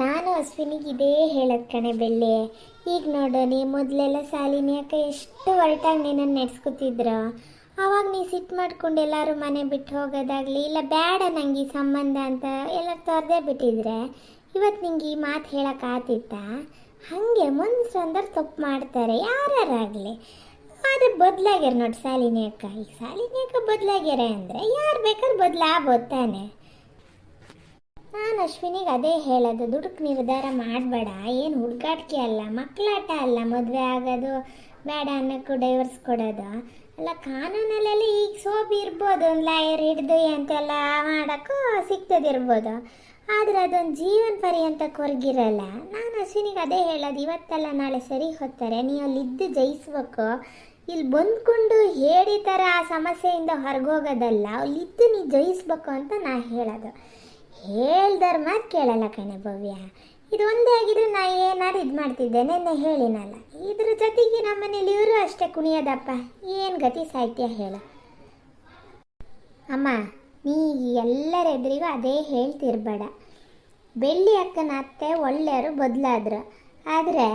ನಾನು ಅಶ್ವಿನಿಗೆ ಇದೇ ಹೇಳೋದು ಕಣೆ ಬೆಳ್ಳಿ. ಈಗ ನೋಡು, ನೀ ಮೊದಲೆಲ್ಲ ಸಾಲಿನ ಯಾಕೆ ಎಷ್ಟು ಹೊರಟಾಗಿ ನಿನ್ನನ್ನು ನೆಡ್ಸ್ಕೊತಿದ್ರು. ಅವಾಗ ನೀ ಸಿಟ್ಟು ಮಾಡ್ಕೊಂಡು ಎಲ್ಲರೂ ಮನೆ ಬಿಟ್ಟು ಹೋಗೋದಾಗಲಿ, ಇಲ್ಲ ಬೇಡ ನಂಗೆ ಈ ಸಂಬಂಧ ಅಂತ ಎಲ್ಲ ತೊರೆದೇ ಬಿಟ್ಟಿದ್ರೆ ಇವತ್ತು ನಿಂಗೆ ಈ ಮಾತು ಹೇಳೋಕ್ಕಾತಿತ್ತ ಹಾಗೆ ಮನುಷ್ಯ ಅಂದ್ರೆ ತಪ್ಪು ಮಾಡ್ತಾರೆ ಯಾರಾಗಲಿ ಆದರೆ ಬದಲಾಗ್ಯಾರ ನೋಡಿ ಸಾಲಿನ ಅಕ್ಕ. ಈ ಸಾಲಿನ ಅಕ್ಕ ಬದಲಾಗ್ಯಾರ ಅಂದರೆ ಯಾರು ಬೇಕಾದ್ರೂ ಬದಲಾಗ್ಬೋದು ತಾನೆ. ನಾನು ಅಶ್ವಿನಿಗೆ ಅದೇ ಹೇಳೋದು, ದುಡುಕ್ ನಿರ್ಧಾರ ಮಾಡಬೇಡ, ಏನು ಹುಡುಗಾಟಿಕೆ ಅಲ್ಲ ಮಕ್ಕಳಾಟ ಅಲ್ಲ, ಮದುವೆ ಆಗೋದು, ಬೇಡ ಅನ್ನೋಕ್ಕೂ ಡೈವರ್ಸ್ ಕೊಡೋದು. ಅಲ್ಲ, ಕಾನೂನಲ್ಲೆಲ್ಲ ಈಗ ಸೋಬಿ ಇರ್ಬೋದು, ಒಂದು ಲಾಯರ್ ಹಿಡ್ದು ಅಂತೆಲ್ಲ ಮಾಡೋಕ್ಕೂ ಸಿಗ್ತದಿರ್ಬೋದು ಆದರೆ ಅದೊಂದು ಜೀವನ ಪರ್ಯಂತ ಕೊರಗಿರಲ್ಲ. ನಾನು ಅಶ್ವಿನಿಗೆ ಅದೇ ಹೇಳೋದು, ಇವತ್ತಲ್ಲ ನಾಳೆ ಸರಿ ಹೋಗ್ತಾರೆ ನೀವು ಅಲ್ಲಿದ್ದು ಜಯಿಸ್ಬೇಕು. ಇಲ್ಲಿ ಬಂದ್ಕೊಂಡು ಹೇಳಿ ಥರ ಆ ಸಮಸ್ಯೆಯಿಂದ ಹೊರಗೋಗೋದಲ್ಲ ಅಲ್ಲಿದ್ದು ನೀ ಜಯಿಸ್ಬೇಕು ಅಂತ ನಾ ಹೇಳೋದು. ಹೇಳ್ದರ್ ಮಾತು ಕೇಳಲ್ಲ ಕಣೆ ಭವ್ಯ. ಇದು ಒಂದೇ ಆಗಿದ್ರೆ ನಾ ಏನಾದ್ರು ಇದು ಮಾಡ್ತಿದ್ದೆ ನೆನ್ನೆ ಹೇಳಿನಲ್ಲ. ಇದ್ರ ಜೊತೆಗೆ ನಮ್ಮ ಮನೇಲಿ ಇವರು ಅಷ್ಟೇ ಕುಣಿಯೋದಪ್ಪ. ಏನು ಗತಿ ಸಾಹಿತ್ಯ ಹೇಳ. ಅಮ್ಮ, ನೀ ಎಲ್ಲರ ಎದುರಿಗೂ ಅದೇ ಹೇಳ್ತಿರ್ಬೇಡ. ಬೆಳ್ಳಿ ಅಕ್ಕನ ಅತ್ತೆ ಒಳ್ಳೆಯವರು ಬದಲಾದ್ರು. ಆದರೆ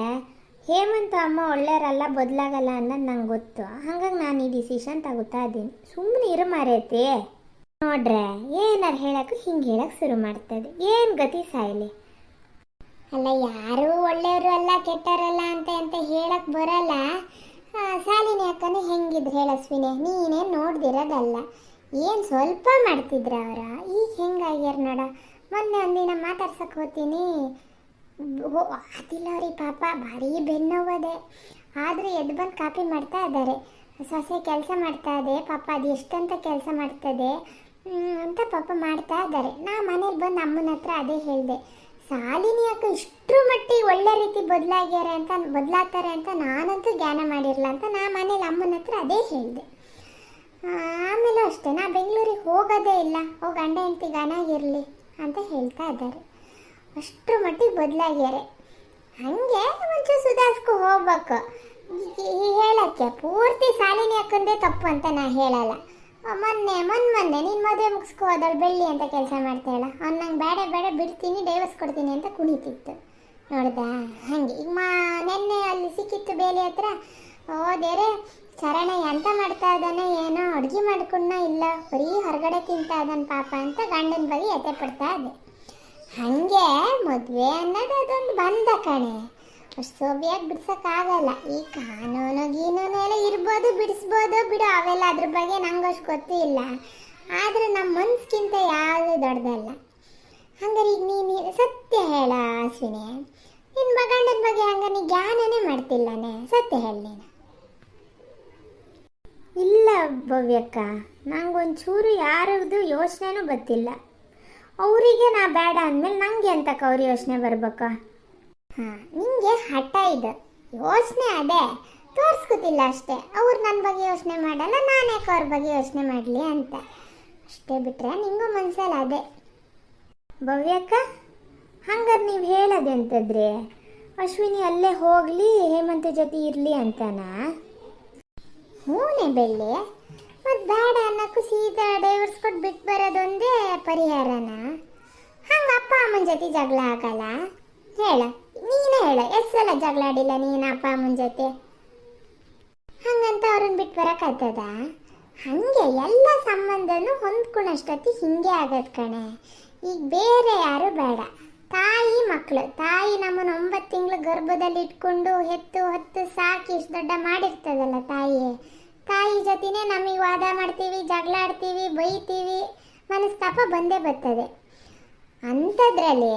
ಹೇಮಂತ ಅಮ್ಮ ಒಳ್ಳೆಯವರಲ್ಲ ಬದಲಾಗಲ್ಲ ಅನ್ನೋದು ನಂಗೆ ಗೊತ್ತು. ಹಾಗಾಗಿ ನಾನು ಈ ಡಿಸಿಷನ್ ತಗೋತಾ ಇದ್ದೀನಿ. ಸುಮ್ಮನೆ ಇರು ಮಾರೈತಿ. ನೋಡ್ರೆ, ಏನಾರು ಹೇಳಕ್ಕೆ ಹಿಂಗೆ ಹೇಳಕ್ಕೆ ಶುರು ಮಾಡ್ತದೆ. ಏನು ಗತಿ ಸಾಯ್ಲಿ? ಅಲ್ಲ, ಯಾರು ಒಳ್ಳೆಯವರು ಅಲ್ಲ ಕೆಟ್ಟರಲ್ಲ ಅಂತ ಅಂತ ಹೇಳಕ್ ಬರಲ್ಲ. ಸಾಲಿನಿ ಅಕ್ಕನ ಹೆಂಗಿದ್ರು ಹೇಳಸ್ವಿನಿ ನೀನೇ ನೋಡ್ದಿರೋದಲ್ಲ. ಏನು ಸ್ವಲ್ಪ ಮಾಡ್ತಿದ್ರ ಅವರ? ಈಗ ಹೆಂಗಾಗ್ಯಾರ ನೋಡ. ಮೊನ್ನೆ ಒಂದಿನ ಮಾತಾಡ್ಸಕ್ಕೆ ಹೋಗ್ತೀನಿ ಓ ಅವ್ರಿ ಪಾಪ, ಭಾರಿ ಬೆನ್ನೋವದೆ ಆದರೂ ಎದ್ದು ಬಂದು ಕಾಪಿ ಮಾಡ್ತಾ ಇದ್ದಾರೆ ಸೊಸೆ ಕೆಲಸ ಮಾಡ್ತಾ ಇದೆ. ಪಾಪ, ಅದು ಎಷ್ಟಂತ ಕೆಲಸ ಮಾಡ್ತದೆ. ಅಂತ ಪಾಪ ಮಾಡ್ತಾ ಇದ್ದಾರೆ. ನಾ ಮನೇಲಿ ಬಂದು ಅಮ್ಮನ ಹತ್ರ ಅದೇ ಹೇಳಿದೆ. ಸಾಲಿನಿ ಯಾಕೆ ಇಷ್ಟರ ಮಟ್ಟಿಗೆ ಒಳ್ಳೆ ರೀತಿ ಬದಲಾಗ್ಯಾರೆ ಅಂತ, ಬದಲಾಗ್ತಾರೆ ಅಂತ ನಾನಂತೂ ಧ್ಯಾನ ಮಾಡಿರಲ್ಲ ಅಂತ ನಾ ಮನೇಲಿ ಅಮ್ಮನ ಹತ್ರ ಅದೇ ಹೇಳಿದೆ. ಆಮೇಲೆ ಅಷ್ಟೇ, ನಾ ಬೆಂಗಳೂರಿಗೆ ಹೋಗೋದೇ ಇಲ್ಲ. ಹೋಗಿ ಗಂಡ ಹೆಂಡತಿ ಗಾನಾಗಿರಲಿ ಅಂತ ಹೇಳ್ತಾ ಇದ್ದಾರೆ. ಅಷ್ಟರ ಮಟ್ಟಿಗೆ ಬದಲಾಗ್ಯಾರೆ. ಹಾಗೆ ಮುಂಚೆ ಸುಧಾರಿಸ್ಕೊ ಹೋಗ್ಬೇಕು. ಹೇಳಕ್ಕೆ ಪೂರ್ತಿ ಸಾಲಿನಿ ಅಕ್ಕಂದೇ ತಪ್ಪು ಅಂತ ನಾ ಹೇಳಲ್ಲ. ಮೊನ್ನೆ ಮೊನ್ನೆ ಮೊನ್ನೆ ನೀನು ಮದುವೆ ಮುಗಿಸ್ಕೋ ಬೆಳ್ಳಿ ಅಂತ ಕೆಲಸ ಮಾಡ್ತಾಳ ಅವ್ನು ನಂಗೆ ಬೇಡ ಬೇಡ, ಬಿಡ್ತೀನಿ ಡೈವರ್ಸ್ ಕೊಡ್ತೀನಿ ಅಂತ ಕುಣಿತಿತ್ತು. ನೋಡ್ದಾ, ಹಾಗೆ. ಈಗ ಮಾ, ನೆನ್ನೆ ಅಲ್ಲಿ ಸಿಕ್ಕಿತ್ತು ಬೇಲಿ ಹತ್ರ. ಓ ದೇರೆ ಚರಣ ಎಂತ ಮಾಡ್ತಾ ಇದ್ದಾನೆ. ಏನೋ ಅಡುಗೆ ಮಾಡ್ಕೊಂಡ ಇಲ್ಲ? ಬರೀ ಹೊರಗಡೆ ತಿಂತಾ ಇದ್ದಾನೆ ಪಾಪ ಅಂತ ಗಂಡನ ಬಗ್ಗೆ ಎತ್ತೆ ಪಡ್ತಾ ಇದೆ. ಹಂಗೆ ಮದುವೆ ಅನ್ನೋದು ಅದೊಂದು ಬಂದ ಕಣೆ. ಸೋಬಿಯಾಗಿ ಬಿಡ್ಸೋಕ್ಕಾಗಲ್ಲ ಈ ಕಾನೂನು ಗೀನೂನು ಎಲ್ಲ ಇರ್ಬೋದು, ಬಿಡಿಸ್ಬೋದು ಬಿಡು. ಅವೆಲ್ಲ ಅದ್ರ ಬಗ್ಗೆ ನಂಗೆ ಅಷ್ಟು ಗೊತ್ತಿಲ್ಲ. ಆದರೆ ನಮ್ಮ ಮನ್ಸ್ಗಿಂತ ಯಾವುದು ದೊಡ್ಡದಲ್ಲ. ಹಂಗಾರೆ ಈಗ ನೀನು ಸತ್ಯ ಹೇಳ ಅಶ್ವಿನಿ ನಿನ್ನ ಮಗಂಡನ ಬಗ್ಗೆ ಹಂಗೆ ನೀ ಜ್ಞಾನನೇ ಮಾಡ್ತಿಲ್ಲನೇ? ಸತ್ಯ ಹೇಳಿ ನೀನು. ಇಲ್ಲ ಭವ್ಯಕ್ಕ ನಂಗೊಂಚೂರು ಯಾರದ್ದು ಯೋಚನೆನೂ ಗೊತ್ತಿಲ್ಲ. ಅವರಿಗೆ ನಾ ಬೇಡ ಅಂದಮೇಲೆ ನಂಗೆ ಅಂತಕ್ಕ ಅವ್ರ ಯೋಚನೆ ಬರ್ಬೇಕಾ? ನಿಂಗೆ ಹಠ ಇದೆ. ಯೋಚನೆ ಅದೇ. ತೋರಿಸ್ಕೊತಿಲ್ಲ ಅಷ್ಟೇ. ಅವ್ರು ನನ್ನ ಬಗ್ಗೆ ಯೋಚನೆ ಮಾಡಲ್ಲ, ನಾನೇ ಅವ್ರ ಬಗ್ಗೆ ಯೋಚನೆ ಮಾಡಲಿ ಅಂತ. ಅಷ್ಟೇ ಬಿಟ್ಟರೆ ನಿಮಗೂ ಮನ್ಸಲ್ಲಿ ಅದೇ. ಭವ್ಯಕ್ಕ ಹಂಗಾರೆ ನೀವು ಹೇಳೋದೆಂತದ್ರಿ ಅಶ್ವಿನಿ ಅಲ್ಲೇ ಹೋಗಲಿ, ಹೇಮಂತ ಜೊತೆ ಇರಲಿ ಅಂತನಾ? ಹೂನೆ ಬೆಳ್ಳಿ? ಮತ್ತು ಬೇಡ ಅನ್ನಕ್ಕೂ ಸೀದಾ ಡೈವರ್ಸ್ ಕೊಟ್ಟು ಬಿಟ್ಟು ಬರೋದೊಂದೇ ಪರಿಹಾರನಾ? ಹಂಗೆ ಅಪ್ಪ ಅಮ್ಮನ ಜೊತೆ ಜಗಳ ಆಗಲ್ಲ ಹೇಳ. ನೀನೇ ಹೇಳ, ಎಷ್ಟು ಸಲ ಜಗಳ ಆಡಿಲ್ಲ ನೀನು ಅಪ್ಪ, ಅಮ್ಮನ ಜೊತೆ? ಹಂಗಂತ ಅವ್ರನ್ನ ಬಿಟ್ಟು ಬರೋಕ್ಕಾಗ್ತದ ಹಂಗೆ ಎಲ್ಲ ಸಂಬಂಧನೂ ಹೊಂದ್ಕೊಳಷ್ಟೊತ್ತಿ ಹಿಂಗೆ ಆಗದ್ ಕಣೆ. ಈಗ ಬೇರೆ ಯಾರು ಬೇಡ. ತಾಯಿ ಮಕ್ಕಳು ತಾಯಿ ನಮ್ಮನ್ನು ಒಂಬತ್ತು ತಿಂಗಳು ಗರ್ಭದಲ್ಲಿ ಇಟ್ಕೊಂಡು ಹೆತ್ತು ಹೊತ್ತು ಸಾಕಿ ಇಷ್ಟು ದೊಡ್ಡ ಮಾಡಿರ್ತದಲ್ಲ ತಾಯಿ ತಾಯಿ ಜೊತೆನೇ ನಮಗೆ ವಾದ ಮಾಡ್ತೀವಿ, ಜಗಳ ಆಡ್ತೀವಿ, ಬೈತೀವಿ, ಮನಸ್ತಾಪ ಬಂದೇ ಬರ್ತದೆ. ಅಂಥದ್ರಲ್ಲಿ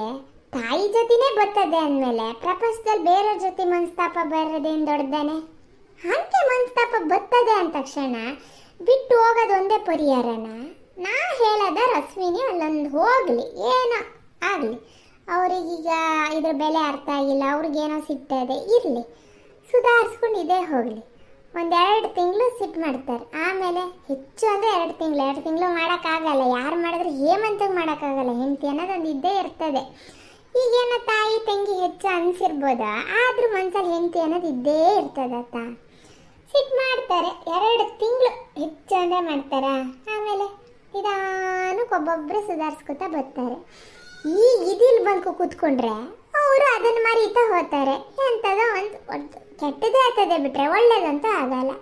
ತಾಯಿ ಜೊತೆನೇ ಬರ್ತದೆ ಅಂದಮೇಲೆ ಪ್ರಪಂಚದಲ್ಲಿ ಬೇರೆಯವ್ರ ಜೊತೆ ಮನಸ್ತಾಪ ಬರೋದೇನು ದೊಡ್ಡದಾನೆ? ಅಂತೆ ಮನಸ್ತಾಪ ಬರ್ತದೆ ಅಂದ ತಕ್ಷಣ ಬಿಟ್ಟು ಹೋಗೋದು ಒಂದೇ ಪರಿಹಾರನ? ನಾ ಹೇಳದ ರಶ್ಮಿನಿ ಅಲ್ಲೊಂದು ಹೋಗಲಿ, ಏನೋ ಆಗಲಿ. ಅವ್ರಿಗೀಗ ಇದ್ರ ಬೆಲೆ ಅರ್ಥ ಆಗಿಲ್ಲ, ಅವ್ರಿಗೇನೋ ಸಿಗ್ತದೆ, ಇರಲಿ. ಸುಧಾರಿಸ್ಕೊಂಡು ಇದೇ ಹೋಗಲಿ. ಒಂದೆರಡು ತಿಂಗಳು ಸಿಟ್ಟು ಮಾಡ್ತಾರೆ. ಆಮೇಲೆ ಹೆಚ್ಚು ಅಂದರೆ ಎರಡು ತಿಂಗಳು ಎರಡು ತಿಂಗಳು ಮಾಡೋಕ್ಕಾಗಲ್ಲ. ಯಾರು ಮಾಡಿದ್ರೆ ಹೇಮಂತಗೆ ಮಾಡೋಕ್ಕಾಗಲ್ಲ. ಹೆಂಡತಿ ಅನ್ನೋದೊಂದು ಇದ್ದೇ ಇರ್ತದೆ. ಈಗೇನೋ ತಾಯಿ ತಂಗಿ ಹೆಚ್ಚು ಅನ್ಸಿರ್ಬೋದ? ಆದ್ರೂ ಮನ್ಸಲ್ಲಿ ಹೆಂಡತಿ ಅನ್ನೋದು ಇದ್ದೇ ಇರ್ತದತ್ತ ಸಿಟ್ ಮಾಡ್ತಾರೆ, ಎರಡು ತಿಂಗಳು ಹೆಚ್ಚು ಅಂದರೆ ಮಾಡ್ತಾರ? ಆಮೇಲೆ ನಿಧಾನಕ್ಕೆ ಒಬ್ಬೊಬ್ಬರು ಸುಧಾರಿಸ್ಕೊತಾ ಬರ್ತಾರೆ. ಈಗ ಇದಿಲ್ ಬಂಕು ಕೂತ್ಕೊಂಡ್ರೆ ಅವರು ಅದನ್ನು ಮರೀತಾ ಹೋಗ್ತಾರೆ. ಎಂಥದೋ ಒಂದು ಕೆಟ್ಟದೇ ಆಗ್ತದೆ ಬಿಟ್ರೆ ಒಳ್ಳೇದಂತೂ ಆಗಲ್ಲ.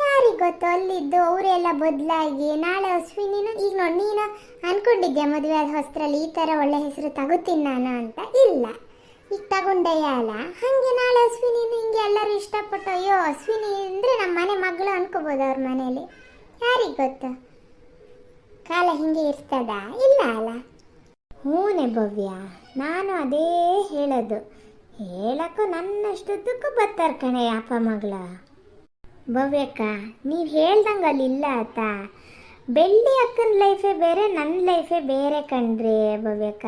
ಯಾರಿಗೆ ಗೊತ್ತು ಅಲ್ಲಿದ್ದು ಅವರೆಲ್ಲ ಬದಲಾಗಿ. ನಾಳೆ ಅಶ್ವಿನಿನ ಈಗ ನೋಡಿ, ನೀನು ಅನ್ಕೊಂಡಿದ್ದೆ ಮದುವೆ ಆದ ಹೊಸ್ತ್ರಲ್ಲಿ ಈ ಥರ ಒಳ್ಳೆ ಹೆಸರು ತಗೋತೀನಿ ನಾನು ಅಂತ? ಇಲ್ಲ. ಈಗ ತಗೊಂಡೆಯ ಅಲ್ಲ. ಹಾಗೆ ನಾಳೆ ಅಶ್ವಿನಿನ ಹಿಂಗೆ ಎಲ್ಲರೂ ಇಷ್ಟಪಟ್ಟು, ಅಯ್ಯೋ ಅಶ್ವಿನಿ ಅಂದರೆ ನಮ್ಮ ಮನೆ ಮಗಳು ಅನ್ಕೋಬೋದು ಅವ್ರ ಮನೇಲಿ ಯಾರಿಗೆ ಗೊತ್ತು? ಕಾಲ ಹಿಂಗೆ ಇರ್ತದ? ಇಲ್ಲ ಅಲ್ಲ. ಹೂನೆ ಭವ್ಯ, ನಾನು ಅದೇ ಹೇಳೋದು. ಹೇಳಕ್ಕೂ ನನ್ನಷ್ಟುದ್ದಕ್ಕೂ ಬರ್ತಾರೆ ಕಣೆ ಅಪ್ಪ ಮಗಳ. ಭವ್ಯಕ್ಕ ನೀವು ಹೇಳ್ದಂಗೆ ಅಲ್ಲಿ ಇಲ್ಲ ಆತ. ಬೆಳ್ಳಿ ಅಕ್ಕನ ಲೈಫೇ ಬೇರೆ ನನ್ನ ಲೈಫೇ ಬೇರೆ ಕಣ್ರಿ ಭವ್ಯಕ್ಕ.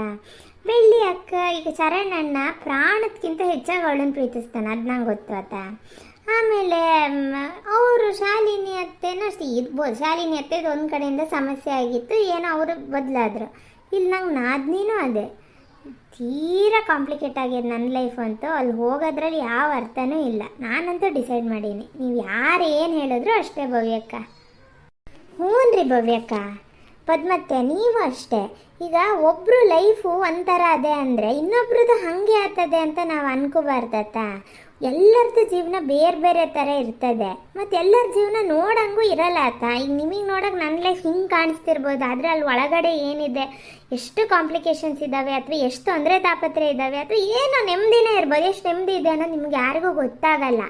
ಬೆಳ್ಳಿ ಅಕ್ಕ, ಈಗ ಶರಣಣ್ಣ ಪ್ರಾಣಕ್ಕಿಂತ ಹೆಚ್ಚಾಗಿ ಅವಳನ್ನು ಪ್ರೀತಿಸ್ತಾನೆ, ಅದು ನಂಗೆ ಗೊತ್ತು ಆತ. ಆಮೇಲೆ ಅವರು ಶಾಲಿನಿ ಅತ್ತೆನೂ ಅಷ್ಟೇ ಇರ್ಬೋದು ಶಾಲಿನಿ ಅತ್ತೆದು ಒಂದು ಕಡೆಯಿಂದ ಸಮಸ್ಯೆ ಆಗಿತ್ತು, ಏನೋ ಅವರು ಬದಲಾದ್ರು. ಇಲ್ಲಿ ನಂಗೆ ನಾದ್ನಿನೂ ಅದೇ. ತೀರಾ ಕಾಂಪ್ಲಿಕೇಟ್ ಆಗಿದೆ ನನ್ನ ಲೈಫ್ ಅಂತೂ ಅಲ್ಲಿ ಹೋಗೋದ್ರಲ್ಲಿ ಯಾವ ಅರ್ಥನೂ ಇಲ್ಲ. ನಾನಂತೂ ಡಿಸೈಡ್ ಮಾಡೀನಿ. ನೀವು ಯಾರು ಏನು ಹೇಳಿದ್ರು ಅಷ್ಟೇ ಭವ್ಯಕ್ಕ. ಹ್ಞೂ ರೀ ಭವ್ಯಕ್ಕ. ಪದ್ಮತ್ತೆ, ನೀವು ಅಷ್ಟೇ. ಈಗ ಒಬ್ಬರು ಲೈಫು ಒಂಥರ ಅದೇ ಅಂದರೆ ಇನ್ನೊಬ್ರದ್ದು ಹಾಗೆ ಆಗ್ತದೆ ಅಂತ ನಾವು ಅನ್ಕೋಬಾರ್ದತ್ತ? ಎಲ್ಲರದ್ದು ಜೀವನ ಬೇರೆ ಬೇರೆ ಥರ ಇರ್ತದೆ. ಮತ್ತು ಎಲ್ಲರ ಜೀವನ ನೋಡಂಗೂ ಇರಲ್ಲ ಆತ ಈಗ ನಿಮಗೆ ನೋಡೋಕೆ ನನ್ನ ಲೈಫ್ ಹಿಂಗೆ ಕಾಣಿಸ್ತಿರ್ಬೋದು, ಆದರೆ ಅಲ್ಲಿ ಒಳಗಡೆ ಏನಿದೆ? ಎಷ್ಟು ಕಾಂಪ್ಲಿಕೇಶನ್ಸ್ ಇದ್ದಾವೆ ಅಥವಾ ಎಷ್ಟು ತೊಂದರೆ ತಾಪತ್ರೆ ಇದ್ದಾವೆ ಅಥವಾ ಏನೋ ನೆಮ್ಮದಿನೇ ಇರ್ಬೋದು, ಎಷ್ಟು ನೆಮ್ಮದಿ ಇದೆ ಅನ್ನೋದು ನಿಮ್ಗೆ ಯಾರಿಗೂ ಗೊತ್ತಾಗಲ್ಲ.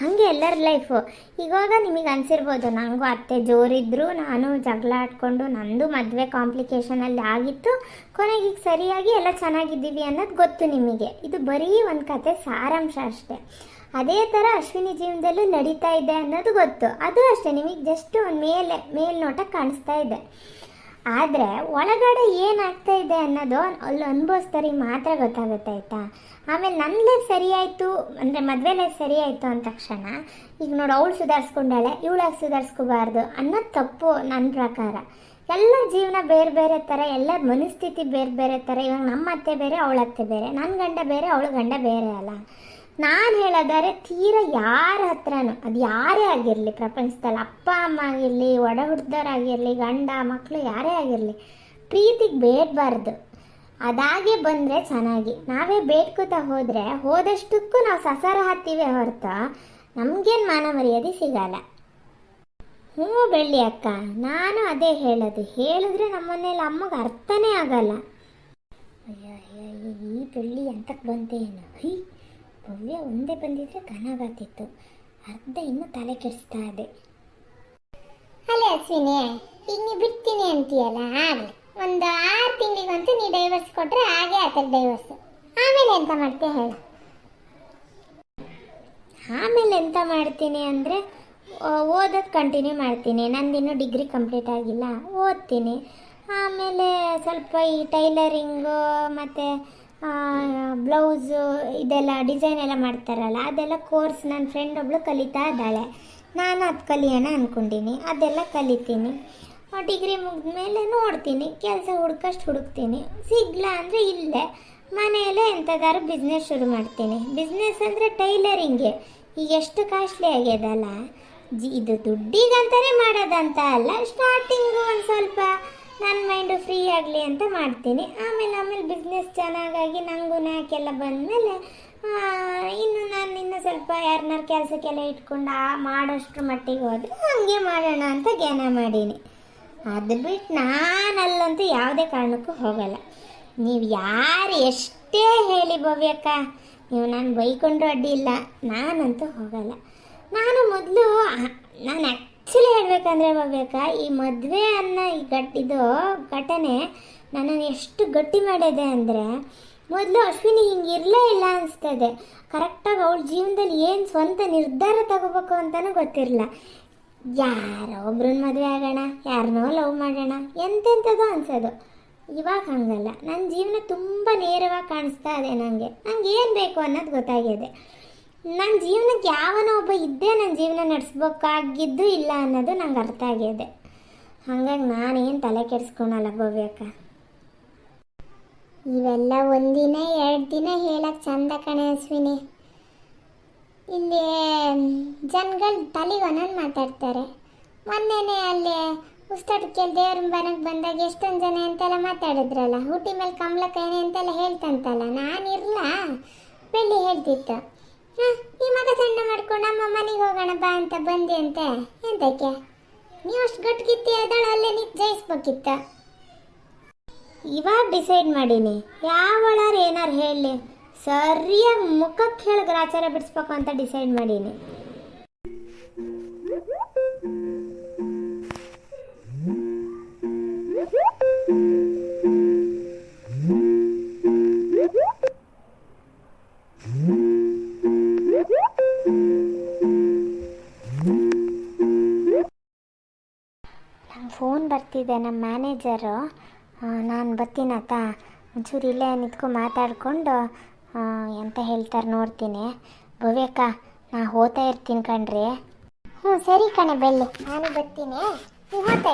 ಹಾಗೆ ಎಲ್ಲರ ಲೈಫು ಇವಾಗ ನಿಮಗೆ ಅನಿಸಿರ್ಬೋದು ನನಗೂ ಅತ್ತೆ ಜೋರಿದ್ರು, ನಾನು ಜಗಳ ಆಡ್ಕೊಂಡು, ನಂದು ಮದುವೆ ಕಾಂಪ್ಲಿಕೇಶನಲ್ಲಿ ಆಗಿತ್ತು ಕೊನೆಗೆ ಈಗ ಸರಿಯಾಗಿ ಎಲ್ಲ ಚೆನ್ನಾಗಿದ್ದೀವಿ ಅನ್ನೋದು ಗೊತ್ತು ನಿಮಗೆ. ಇದು ಬರೀ ಒಂದು ಕತೆ, ಸಾರಾಂಶ ಅಷ್ಟೇ. ಅದೇ ಥರ ಅಶ್ವಿನಿ ಜೀವನದಲ್ಲೂ ನಡೀತಾ ಇದೆ ಅನ್ನೋದು ಗೊತ್ತು. ಅದು ಅಷ್ಟೇ, ನಿಮಗೆ ಜಸ್ಟ್ ಒಂದು ಮೇಲೆ, ಮೇಲ್ನೋಟ ಕಾಣಿಸ್ತಾ ಇದೆ. ಆದರೆ ಒಳಗಡೆ ಏನಾಗ್ತಾ ಇದೆ ಅನ್ನೋದು ಅಲ್ಲಿ ಅನುಭವಿಸ್ತಾರೆ ಮಾತ್ರ ಗೊತ್ತಾಗುತ್ತೆ, ಆಯಿತಾ? ಆಮೇಲೆ ನನ್ನ ಲೈಫ್ ಸರಿ ಆಯಿತು, ಅಂದರೆ ಮದುವೆ ಲೈಫ್ ಸರಿ ಆಯಿತು ಅಂದ ತಕ್ಷಣ, ಈಗ ನೋಡಿ, ಅವಳು ಸುಧಾರಿಸ್ಕೊಂಡಾಳೆ, ಇವಳಾಗಿ ಸುಧಾರಿಸ್ಕೋಬಾರ್ದು ಅನ್ನೋದು ತಪ್ಪು ನನ್ನ ಪ್ರಕಾರ. ಎಲ್ಲ ಜೀವನ ಬೇರೆ ಬೇರೆ ಥರ ಎಲ್ಲರ ಮನಸ್ಥಿತಿ ಬೇರೆ ಬೇರೆ ಥರ ಇವಾಗ ನಮ್ಮ ಅತ್ತೆ ಬೇರೆ, ಅವಳ ಅತ್ತೆ ಬೇರೆ ನನ್ನ ಗಂಡ ಬೇರೆ, ಅವಳ ಗಂಡ ಬೇರೆ ಅಲ್ಲ. ನಾನು ಹೇಳೋದಾರೆ ತೀರ ಯಾರ ಹತ್ರನೂ, ಅದು ಯಾರೇ ಆಗಿರಲಿ, ಪ್ರಪಂಚದಲ್ಲಿ ಅಪ್ಪ, ಅಮ್ಮ ಆಗಿರಲಿ, ಒಡ ಹುಡ್ದವರಾಗಿರಲಿ ಗಂಡ ಮಕ್ಕಳು ಯಾರೇ ಆಗಿರಲಿ, ಪ್ರೀತಿಗೆ ಬೇಡಬಾರ್ದು. ಅದಾಗೆ ಬಂದರೆ ಚೆನ್ನಾಗಿ. ನಾವೇ ಬೇಡ್ಕೋತಾ ಹೋದರೆ ಹೋದಷ್ಟಕ್ಕೂ ನಾವು ಸಸರ ಹತ್ತೀವಿ ಹೊರತು, ನಮಗೇನು ಮಾನ ಮರ್ಯಾದೆ ಸಿಗಲ್ಲ. ಹ್ಞೂ ಬೆಳ್ಳಿ ಅಕ್ಕ, ನಾನು ಅದೇ ಹೇಳೋದು. ಹೇಳಿದ್ರೆ ನಮ್ಮನೇಲಿ ಅಮ್ಮಗೆ ಅರ್ಥನೇ ಆಗಲ್ಲ. ಈ ಬೆಳ್ಳಿ ಎಂತಕ್ಕೆ ಬಂತೆ ಏನು? ಹೈ, ಭವ್ಯ ಒಂದೇ ಬಂದಿದ್ರೆ ಕನಾಗಾತಿತ್ತು ಅರ್ಧ ಇನ್ನೂ ತಲೆ ಕೆಡಿಸ್ತಾ ಇದೆ. ಅಲ್ಲೇ ಅಶ್ವಿನಿ ಇನ್ನು ಬಿಡ್ತೀನಿ ಅಂತೀಯಲ್ಲ, ಆಗಲಿ. ಒಂದು ಆರು ತಿಂಗಳಿಗಂತೂ ನೀ ಡೈವರ್ಸ್ ಕೊಟ್ಟರೆ ಹಾಗೆ ಆತದ ಡೈವರ್ಸ್ ಆಮೇಲೆ ಎಂತ ಮಾಡ್ತೀಯ ಹೇಳು. ಆಮೇಲೆ ಎಂತ ಮಾಡ್ತೀನಿ ಅಂದರೆ ಓದೋದು ಕಂಟಿನ್ಯೂ ಮಾಡ್ತೀನಿ. ನಂದಿನ್ನೂ ಡಿಗ್ರಿ ಕಂಪ್ಲೀಟ್ ಆಗಿಲ್ಲ. ಓದ್ತೀನಿ. ಆಮೇಲೆ ಸ್ವಲ್ಪ ಈ ಟೈಲರಿಂಗು ಮತ್ತು ಬ್ಲೌಸು ಇದೆಲ್ಲ ಡಿಸೈನ್ ಎಲ್ಲ ಮಾಡ್ತಾರಲ್ಲ, ಅದೆಲ್ಲ ಕೋರ್ಸ್ ನನ್ನ ಫ್ರೆಂಡ್ ಒಬ್ಳು ಕಲಿತಾ ಇದ್ದಾಳೆ. ನಾನು ಅದು ಕಲಿಯೋಣ ಅಂದ್ಕೊಂಡಿನಿ ಅದೆಲ್ಲ ಕಲಿತೀನಿ. ಡಿಗ್ರಿ ಮುಗಿದ್ಮೇಲೆ ನೋಡ್ತೀನಿ. ಕೆಲಸ ಹುಡ್ಕಷ್ಟು ಹುಡುಕ್ತೀನಿ. ಸಿಗ್ಲ ಅಂದರೆ ಇಲ್ಲೇ. ಮನೆಯಲ್ಲೇ ಎಂಥದಾದ್ರು ಬಿಸ್ನೆಸ್ ಶುರು ಮಾಡ್ತೀನಿ. ಬಿಸ್ನೆಸ್ ಅಂದರೆ ಟೈಲರಿಂಗೆ ಈಗ ಎಷ್ಟು ಕಾಸ್ಟ್ಲಿ ಆಗ್ಯದಲ್ಲ? ಇದು ದುಡ್ಡಿಗಂತಾನೆ ಮಾಡೋದಂತ ಅಲ್ಲ ಸ್ಟಾರ್ಟಿಂಗು ಒಂದು ಸ್ವಲ್ಪ ನನ್ನ ಮೈಂಡು ಫ್ರೀ ಆಗಲಿ ಅಂತ ಮಾಡ್ತೀನಿ. ಆಮೇಲೆ ಆಮೇಲೆ ಬಿಸ್ನೆಸ್ ಚೆನ್ನಾಗಾಗಿ ನನಗೂ ನಾಕೆಲ್ಲ ಬಂದಮೇಲೆ ಇನ್ನು ನಾನು ಇನ್ನು ಸ್ವಲ್ಪ ಯಾರನ್ನಾರು ಕೆಲಸಕ್ಕೆಲ್ಲ ಇಟ್ಕೊಂಡು ಆ, ಮಾಡೋಷ್ಟ್ರ ಮಟ್ಟಿಗೆ ಹೋದರೆ ಹಂಗೆ ಮಾಡೋಣ ಅಂತ ಜ್ಞಾನ ಮಾಡೀನಿ. ಅದು ಬಿಟ್ಟು ನಾನಲ್ಲಂತೂ ಯಾವುದೇ ಕಾರಣಕ್ಕೂ ಹೋಗಲ್ಲ. ನೀವು ಯಾರು ಎಷ್ಟೇ ಹೇಳಿ ಭವ್ಯಕ್ಕ, ನೀವು ನಾನು ಬೈಕೊಂಡ್ರೂ ಅಡ್ಡಿ ಇಲ್ಲ, ನಾನಂತೂ ಹೋಗಲ್ಲ. ನಾನು ಮೊದಲು, ನಾನು ಆ್ಯಕ್ಚುಲಿ ಹೇಳಬೇಕಂದ್ರೆ ಭವ್ಯಕ್ಕ ಈ ಮದುವೆ ಅನ್ನೋ, ಈ ಗಟ್ಟಿದು ಘಟನೆ ನನ್ನನ್ನು ಎಷ್ಟು ಗಟ್ಟಿ ಮಾಡಿದೆ ಅಂದರೆ, ಮೊದಲು ಅಶ್ವಿನಿ ಹಿಂಗೆ ಇರಲೇ ಇಲ್ಲ ಅನಿಸ್ತದೆ. ಕರೆಕ್ಟಾಗಿ ಅವಳ ಜೀವನದಲ್ಲಿ ಏನು ಸ್ವಂತ ನಿರ್ಧಾರ ತಗೋಬೇಕು ಅಂತಲೂ ಗೊತ್ತಿರಲ್ಲ ಯಾರೋ ಒಬ್ರನ್ನ ಮದುವೆ ಆಗೋಣ ಯಾರನ್ನೋ ಲವ್ ಮಾಡೋಣ, ಎಂತೆಂಥದ್ದು ಅನಿಸೋದು. ಇವಾಗ ಹಾಗಲ್ಲ. ನನ್ನ ಜೀವನ ತುಂಬ ನೇರವಾಗಿ ಕಾಣಿಸ್ತಾ ಇದೆ ನನಗೆ ನಂಗೆ ಏನು ಬೇಕು ಅನ್ನೋದು ಗೊತ್ತಾಗಿದೆ. ನನ್ನ ಜೀವನಕ್ಕೆ ಯಾವನೋ ಒಬ್ಬ ಇದ್ದೇ ನನ್ನ ಜೀವನ ನಡೆಸ್ಬೇಕಾಗಿದ್ದು ಇಲ್ಲ ಅನ್ನೋದು ನಂಗೆ ಅರ್ಥ ಆಗಿದೆ. ಹಾಗಾಗಿ ನಾನೇನು ತಲೆ ಕೆಡಿಸ್ಕೊಳಲ್ಲ ಭವ್ಯಕ್ಕ. ಇವೆಲ್ಲ ಒಂದಿನ, ಎರಡು ದಿನ ಹೇಳಕ್ಕೆ ಚಂದ ಕಣೆ ಅಶ್ವಿನಿ. ಇಲ್ಲಿ, ಜನಗಳು ತಲೆಗೆ ಒಂದೊಂದು ಮಾತಾಡ್ತಾರೆ. ಮೊನ್ನೆನೇ ಅಲ್ಲಿ ಉಸ್ತಾಟಕ್ಕೆ ದೇವ್ರ ಮನೆಗೆ ಬಂದಾಗ ಎಷ್ಟೊಂದು ಜನ ಅಂತೆಲ್ಲ ಮಾತಾಡಿದ್ರಲ್ಲ, ಹುಟ್ಟಿ ಮೇಲೆ ಕಮಲಕ್ಕೇನೆ ಅಂತೆಲ್ಲ ಹೇಳ್ತಂತಲ್ಲ ನಾನು ಬೆಳ್ಳಿ ಹೇಳ್ತಿತ್ತು. ಈ ಮಗ ಸಣ್ಣ ಮಾಡ್ಕೊಂಡು ನಮ್ಮ ಮನೆಗೆ ಹೋಗೋಣ ಬಾ ಅಂತ ಬಂದೆ ಅಂತ. ಎಂತಕ್ಕೆ? ನೀವು ಅಷ್ಟು ಗಟ್ಟಿಗಿತ್ತಿ ಅದಳ ಅಲ್ಲೇ ನಿಂತು ಜಯಿಸ್ಬೇಕಿತ್ತ. ಇವಾಗ ಡಿಸೈಡ್ ಮಾಡೀನಿ. ಯಾವಳಾರು ಏನಾರು ಹೇಳಿ ಸರಿಯಾಗಿ ಮುಖಕ್ಕೆ ಹೇಳಿದ್ರೆ ಆಚಾರ ಬಿಡಿಸ್ಬೇಕು ಅಂತ ಡಿಸೈಡ್ ಮಾಡೀನಿ. ಫೋನ್ ಬರ್ತಿದೆ ನಮ್ಮ ಮ್ಯಾನೇಜರು. ನಾನು ಬರ್ತೀನತ್ತ ಒಂಚೂರು ಇಲ್ಲೇ ನಿಂತ್ಕೊ ಮಾತಾಡಿಕೊಂಡು ಎಂತ ಹೇಳ್ತಾರೆ ನೋಡ್ತೀನಿ. ಭವ್ಯಕ್ಕ ನಾ ಹೋಗ್ತಾ ಇರ್ತೀನಿ ಕಣ್ರಿ. ಹ್ಞೂ ಸರಿ ಕಣೆ ಬೆಳ್ಳಿ ನಾನು ಬರ್ತೀನಿ. ನೀವು ಹೋಗ್ತಾ